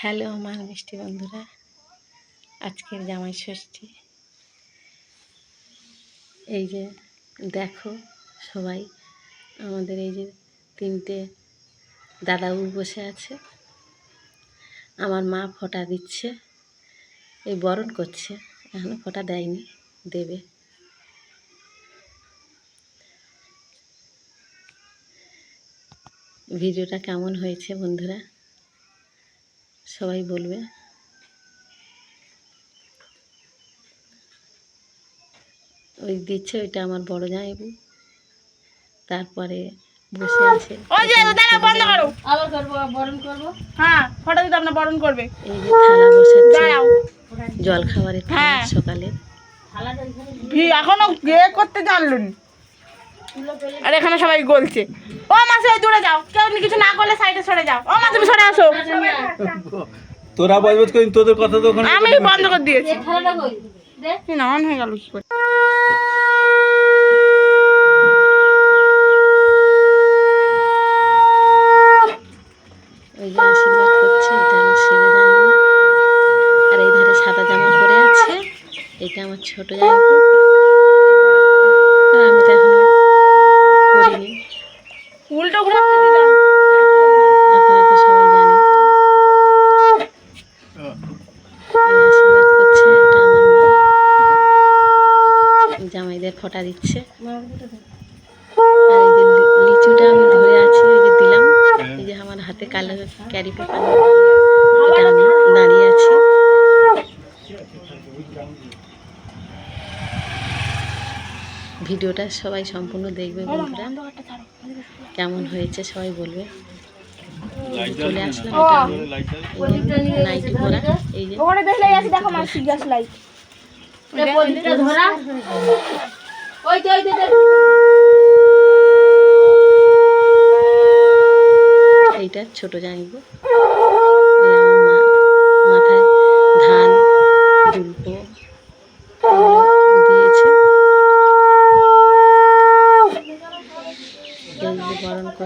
Hello আমার মিষ্টি বন্ধুরা, আজকের জামাই ষষ্ঠী। এই যে দেখো সবাই, আমাদের এই যে তিনটে দাদাবু বসে আছে। আমার মা ফোঁটা দিচ্ছে, এই বরণ করছে এখনও ফোঁটা দেয়নি, দেবে। ভিডিওটা কেমন হয়েছে বন্ধুরা? সবাই বলবে। ওই দিচ্ছে ওইটা আমার বড় জামাইবু। তারপরে বসে আছে। ওই যে দাঁড়া বন্ধ করো। আবার করব বরণ করব? হ্যাঁ ফটো দিতে আপনার বরণ করবে। এই যে থালা বসাচ্ছে দাঁড়াও। জল খাবারের হ্যাঁ। সকালে এখনও বিয়ে করতে জানলুন। আর এখানে সবাই গলছে। ও মাসে দূরে যাও। কেউ কিছু না করলে সাইডে সরে যাও। ও মা তুমি সরে আসো। তোরা বজবজ করিস তোদের কথা তো ওখানে আমি বন্ধ করে দিয়েছি। না অন হয়ে গেল কি করে? ওই যে আশীর্বাদ করছে এটা আমার আর এই ধারে সাদা জামা পরে আছে। এটা আমার ছোট জামাইবু আর আমি তো এখনও করিনি উল্টো ঘুরাতে দিলাম আপনারা তো সবাই জানেন জামাইদের ফোঁটা দিচ্ছে। আর এই যে লিচুটা আমি ধরে আছি ওই যে দিলাম। এই যে আমার হাতে কালো ক্যারি পেপার এটা আমি দাঁড়িয়ে আছি। ভিডিওটা সবাই সম্পূর্ণ দেখবে বন্ধুরা। কেমন হয়েছে সবাই বলবে। চলে আসলাম। এই যে। নাইটি এই ওই ওই এইটা ছোট জানিব এই আমার মা মাথায় ধান দুল্প এগুলো দিয়েছে এই যে বরণ করছে দেখো বন্ধুরা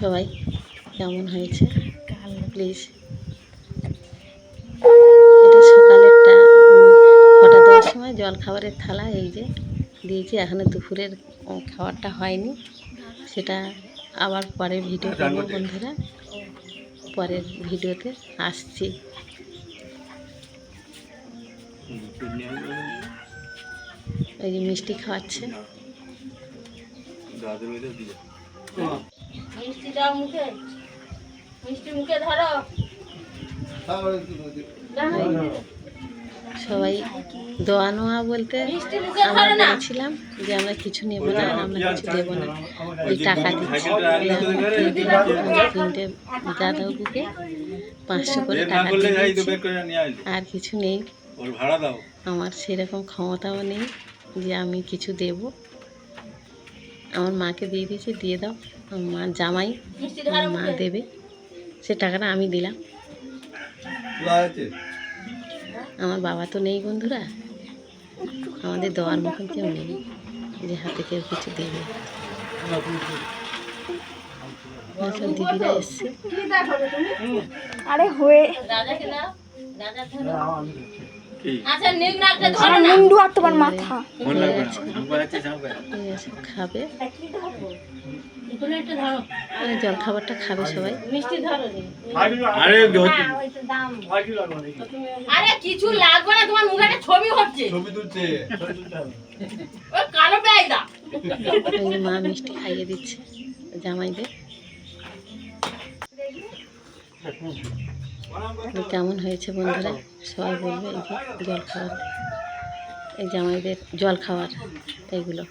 সবাই কেমন হয়েছে? প্লিজ এটা সকালেরটা ফোঁটা দেওয়ার সময় জল খাবারের থালা এই যে দিয়েছি, এখনও দুপুরের খাবারটা হয়নি, সেটা আবার পরে ভিডিও করব বন্ধুরা। পরের ভিডিওতে আসছি। এই যে মিষ্টি খাওয়াচ্ছে। মিষ্টি দাও মুখে মিষ্টি মুখে ধরো। সবাই দোয়া নোয়া বলতে আমরা বলেছিলাম যে আমরা কিছু নেব না আমরা কিছু দেবো না। ওই টাকা দিচ্ছি। তিনটে দাদাবুকে পাঁচশো করে টাকা আর কিছু নেই। ওর ভাড়া দাও। আমার সেরকম ক্ষমতাও নেই যে আমি কিছু দেব। আমার মাকে দিয়ে দিয়েছি দিয়ে দাও। আমার মা জামাই মা দেবে। সে টাকাটা আমি দিলাম। আমার বাবা তো নেই বন্ধুরা। আমাদের দেওয়ার মতন কেউ নেই। যে হাতে কেউ কিছু দেবে সব দিদিরা এসছে। আরে হয়ে আচ্ছা নাকটা ধরো না মুন্ডু আর তোমার মাথা। মন লাগবে না। সাম্বার আছে সাম্বার খাবে? জল খাবারটা খাবে সবাই। মিষ্টি ধরো। আরে কিছু লাগবে না তোমার মুখে একটা ছবি হচ্ছে। ছবি তুলছে। ওই কালো পেঁয়াজা ওই মা মিষ্টি খাইয়ে দিচ্ছে জামাইদের। কেমন হয়েছে বন্ধুরা? সবাই বলবে এই যে জল খাওয়ার এই জামাইদের জল খাওয়ার এইগুলো।